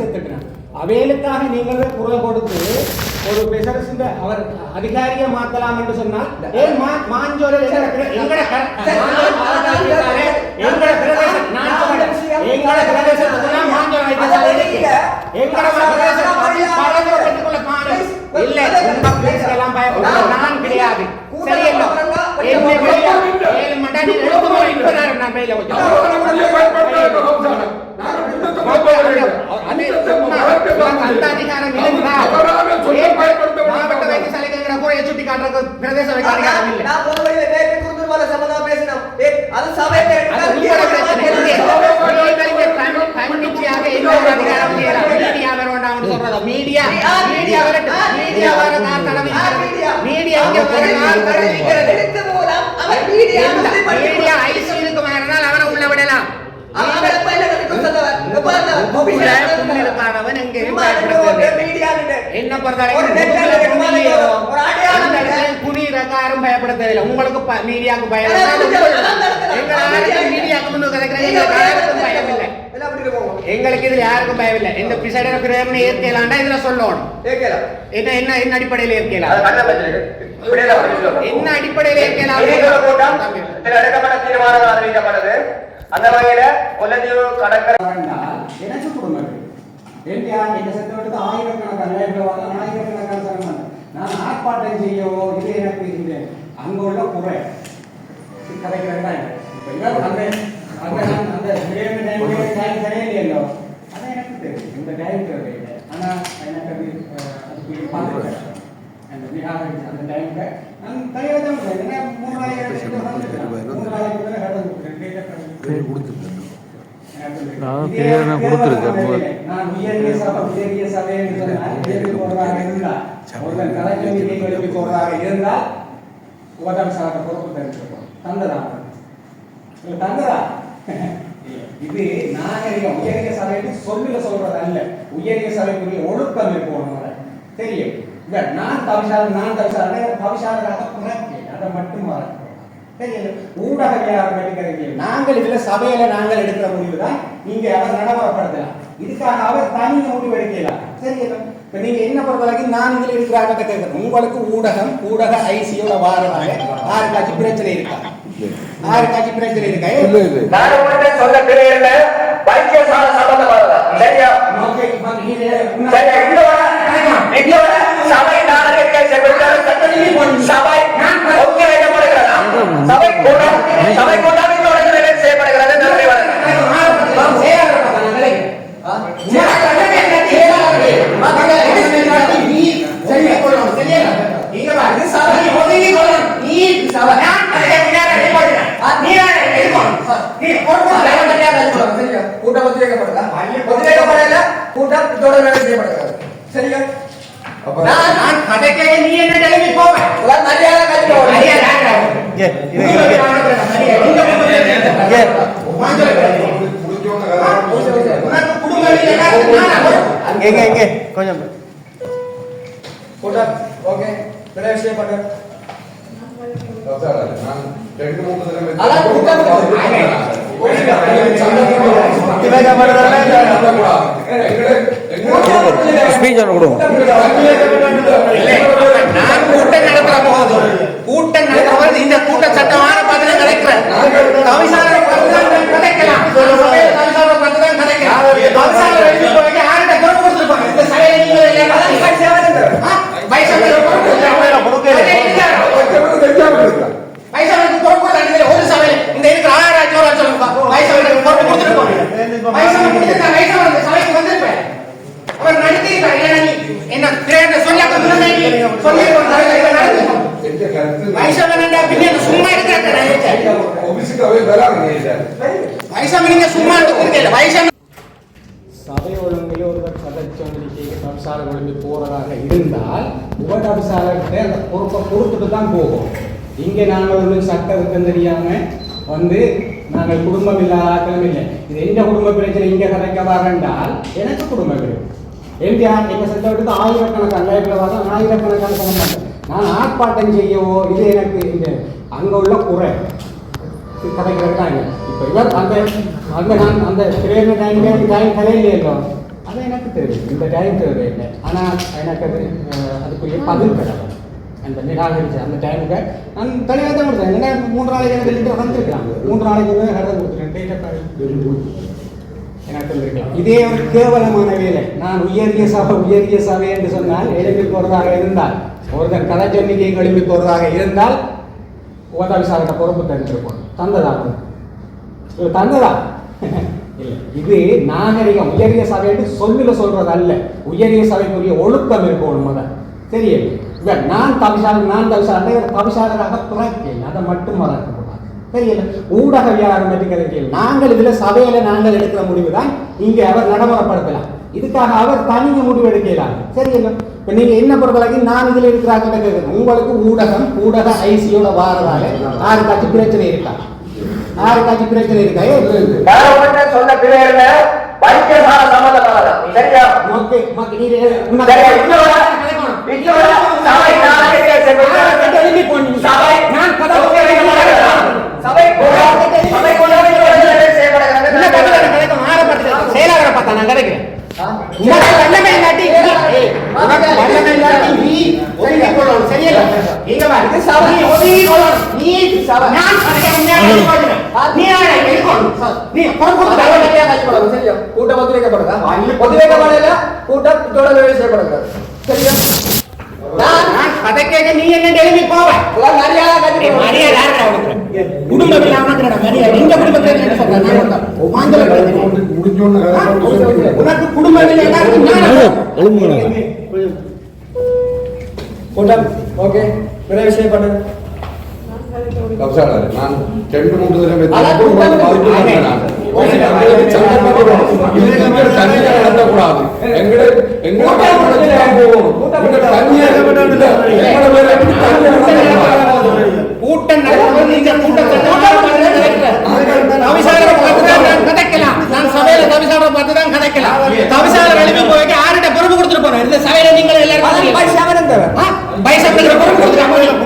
செத்துட்டான் அவைகளுக்காக நீங்கள் குரல் கொடுத்து ஒரு பெசரசிந்த அவர் அதிகாரியை மாத்தலாம் என்று சொன்னால் மாஞ்சோலை எங்கட எங்கட எங்கட பிரதேசம் மாஞ்சோலை. எங்கட காணும். இல்லை உங்க பிளேஸ் எல்லாம் நான் கிடையாது சரியல்ல. என்ன வெளியே ஏழு மண்டா நீ எழுபது முறை இப்ப நான் நான் மேல வச்சேன் அந்த அதிகாரம் இருந்தால் மாவட்ட வைத்தியசாலைக்கு கூட சுட்டி காட்டுறதுக்கு பிரதேச வைக்க அதிகாரம் இல்லை நான் போன வழியில நேற்று குருந்தூர்வால சம்பந்தமா பேசினோம். ஏய், அது சபையில அது உங்களோட பிரச்சனை. இங்கே நீங்க தன்- தன்னிச்சையாக எந்த ஒரு அதிகாரம் செய்யலாம். மீடியா வர வேண்டாம்னு சொல்றதா? மீடியா மீடியா வரட்டும். மீடியா வர நான் தடவை மீடியா இங்க வர நான் தடவை எடுத்து மூலம் அவர் மீடியா வந்து மீடியா ஐசியூக்கு மாறினால் அவனை உள்ள விடலாம் அவரை பையில கட்டி சொன்னவர். இங்க பாருங்க, உள்ள official புண்ணியக்காரவன் எங்கேயும் சும்மா பயப்படுறது ஒரு மீடியான்னு. என்ன ஒரு பொறுத்தவரைக்கும் நெட்ல உங்களை ஒரு புண்ணியோ, ஒரு அடையாளம் அந்த இல்லை. இடத்துல புனிதக்காரும் பயப்பட தேவையில்லை உங்களுக்கு மீடியாவுக்கு பயம் மீடியாவுக்கு முன்னு கதைக்கிறேன். எங்களுக்கு பயம் இல்லை. இதுல யாருக்கும் பயம் இல்லை. இந்த பிசைடர பிரேமனை ஏற்கலாண்டா இதுல சொல்லணும். என்ன என்ன என்ன அடிப்படையில் ஏற்கலாம். என்ன அடிப்படையில் ஏற்கலாம் என்டிஆ இந்த செத்தவருக்கு ஆயிரக்கணக்கான லேபர் ஆயிரக்கணக்கான சரமன் நான் ஆர்ப்பாட்டம் செய்யவோ இது எனக்கு இந்த அங்க உள்ள குறை. கதைக்கு வேண்டாம் இப்ப இவர் அந்த அந்த அந்த பிரேம டைம் டைம் சரியில்லையோ அது எனக்கு தெரியும். இந்த டைம் தேவையில்லை ஆனா எனக்கு அது அதுக்கு பார்த்துக்கிறேன் அந்த விஹார அந்த டைம்ல நான் தயாராக தான் இருந்தேன். ஏன்னா மூணு நாளைக்கு மூணு நாளைக்கு மேல கடந்து. கொடுத்திருக்கேன். நான் உயரிய சபை இருந்தால் ஒருவன் கலைஞர் பொறுப்பு தெரிஞ்சுக்கணும் தந்ததா இல்ல, தந்ததா? இது உயரிய சபைக்கு சொல்லுல சொல்றது அல்ல. உயரிய சபைக்குரிய ஒழுக்கம் இருக்கணும் தெரியும். நான் தவிசாளர் நான் தவிசாளர் தவிசாளராக புறக்கேன் அதை மட்டும் மறக்கிறோம் தெரியல ஊடக எடுக்கிறது நாங்கள் இதுல சபையில நாங்கள் எடுக்கிற முடிவு தான் நீங்க அவர் நடைமுறைப்படுத்தலாம் இதுக்காக அவர் தனி முடிவு எடுக்கலாம் சரியா இப்ப நீங்க என்ன பொறுத்த வரைக்கும் நான் இதுல இருக்கிறாங்க கேட்கிறேன் உங்களுக்கு ஊடகம் ஊடக ஐசியோட வாரமாக யாருக்காச்சும் பிரச்சனை இருக்கா? யாருக்காச்சும் பிரச்சனை இருக்கா? நான் உங்கள்கிட்ட சொல்ல தெரியல வைத்தியசால சம்பந்தமானதா சரியா? சபை சபை சபை கூட்டம் சபை கூட்டம் இந்த உலகில் செய்யப்படுகிறது நன்றி வணக்கம் கூட்டம் ஒத்திவைக்கப்படுதா? ஒத்திவைக்கப்படல, கூட்டம் இதோட வேலை செய்யப்படுகிறது. சரியா? நான் கதைக்கே நீ என்ன கிளம்பி போவேன் உங்களால் மரியாதை காட்டிட்டு போகணும். எங்க எங்க? கொஞ்சம். கூட்டம். ஓகே. விலை செய்யப்பட்டது அதான் கூட்டம் ஒன்று கொடுங்க கூட்டம் நடத்துற போது கூட்டம் நடத்துறது இந்த கூட்ட சட்டமான பதில கலைக்கலாம். கவிசாலரை பார்த்து தான் கலைக்கலாம். கவிசாலரை எழுதி போய் யார்கிட்ட பொறுப்பு கொடுத்துருப்பாங்க? இந்த பொறுப்பு கொடுத்துருப்பாங்க. வயசானவருக்கு பொறுப்பு கொடுத்தாங்க. ஒரு சபையில இந்த இருக்கிற ஆயிரம் ஜோரா சொல்லுங்க வயசானவருக்கு பொறுப்பு கொடுத்துருப்பாங்க வயசானவர் கொடுத்துருக்காங்க வயசானவர் இந்த சபைக்கு வந்திருப்பேன் அவர் நடத்திருப்பார் இல்லைன்னா நீ என்ன கிரேட்ட சொல்லாக்க முன்னாடி சொல்லிருக்கோம் வயசானவன்டா பின்ன சும்மா இருக்கிறாங்க வயசான நீங்க சும்மா இருக்கிறீங்க வயசான சபை ஒழுங்கில் ஒருவர் சதச்சோதனைக்கு தபிசாலை ஒழுங்கு போறதாக இருந்தால் உபதபிசாலர்கிட்ட அந்த பொறுப்பை கொடுத்துட்டு தான் போகும் இங்கே நாங்கள் வந்து சட்ட விருத்தம் தெரியாம வந்து நாங்கள் குடும்பம் இல்லாத ஆக்களும் இல்லை. இது எந்த குடும்ப பிரச்சனை? இங்கே கதைக்க வரண்டால் எனக்கு குடும்பம் இருக்கு எம்டிஆர் நீங்கள் செத்த விட்டு ஆயிரக்கணக்கான லைஃப்ல ஆயிரக்கணக்கான சம்பந்தம் நான் ஆர்ப்பாட்டம் செய்யவோ இது எனக்கு இந்த அங்க உள்ள குறை. கதை தான் இப்போ இவர் அந்த அந்த நான் அந்த பிரேம டைம் டைம் கலையிலேயோ அது எனக்கு தெரியும். இந்த டைம் தேவையில்லை. ஆனால் எனக்கு அது அதுக்குரிய பதில் கிடையாது. அந்த நிராகரிச்சு அந்த டைமுக்கு நான் தனியாக தான் கொடுத்தேன். ஏன்னா மூன்று நாளைக்கு எனக்கு லிட்டர் வந்துருக்காங்க மூன்று நாளைக்கு கடை கொடுத்துட்டேன் டேட்டா எனக்கு இதே ஒரு கேவலமான வேலை நான் உயரிய சபை உயரிய சபை என்று சொன்னால் எழுப்பி போறதாக இருந்தால் ஒருத்தர் கதை சொன்னிக்கையும் எழுப்பி போறதாக இருந்தால் உதவி பொறுப்பு தெரிஞ்சிருக்கும் தந்ததா? இது தந்ததா? இல்லை. இது நாகரிகம் உயரிய சபை என்று சொல்லுல சொல்றது அல்ல உயரிய சபைக்குரிய ஒழுக்கம் இருக்கணும் முதல் தெரியல நான் தவிசாளர் நான் தவிசாளர் தவிசாளராக பிறக்கேன் அதை மட்டும் மறக்க தெரியல ஊடக வியாபாரம் பற்றி கதைக்கல நாங்கள் இதுல சபையில நாங்கள் எடுக்கிற முடிவு தான் இங்க அவர் நடைமுறைப்படுத்தலாம். இதுக்காக அவர் தனிங்க முடிவு எடுக்கலாம். சரியில்ல இப்ப நீங்க என்ன பொறுத்தவரைக்கும் நான் இதுல இருக்கிறாங்க கேட்குறேன். உங்களுக்கு ஊடகம் ஊடக ஐசியோட வாரதால யாருக்காச்சும் பிரச்சனை இருக்கா? யாருக்காச்சும் பிரச்சனை இருக்கா? சொன்ன பிள்ளைகள வைத்தியசால சம்பந்தமானதான் சரியா? மக்கு செயலாளரை பார்த்தா நான் கிடைக்கிறேன் உனக்கு வல்லமை இல்லாட்டி ஏய், உனக்கு வல்லமை இல்லாட்டி நீ ஒதுங்கிக் கொள்ளணும், சரியில்ல? இங்க வா, இது சபை, நீ ஒதுங்கிக் கொள்ளணும். நீ சபை. நான் சபைக்கு முன்னாடி நிற்கணும். நீ யாரை நிற்கணும்? நீ பொறுப்பு சரியா கூட்டம் கூட்டம் வேலை செய்யப்படுகிறது சரியா நான் கதை கேட்க நீ என்ன எழுப்பி போவேன் மரியாதை மரியாதை யாருடா உனக்கு? குடும்பம் இல்லாம உனக்குடா மரியாதை. எங்க குடும்பத்துல என்ன சொல்றேன்? நான் சொல்றேன். கூட்டம் நடக்கும்போது நீங்க கூட்டத்தை நான் சபையில தவிசாளரை பார்த்து தான் கதைக்கலாம். தவிசாளர் எழுப்பி போய் ஆறுகிட்ட பொறுப்பு கொடுத்துட்டு போறேன் இந்த சபையில நீங்கள் எல்லாரும் பைசா பொறுப்பு கொடுத்துருக்காங்க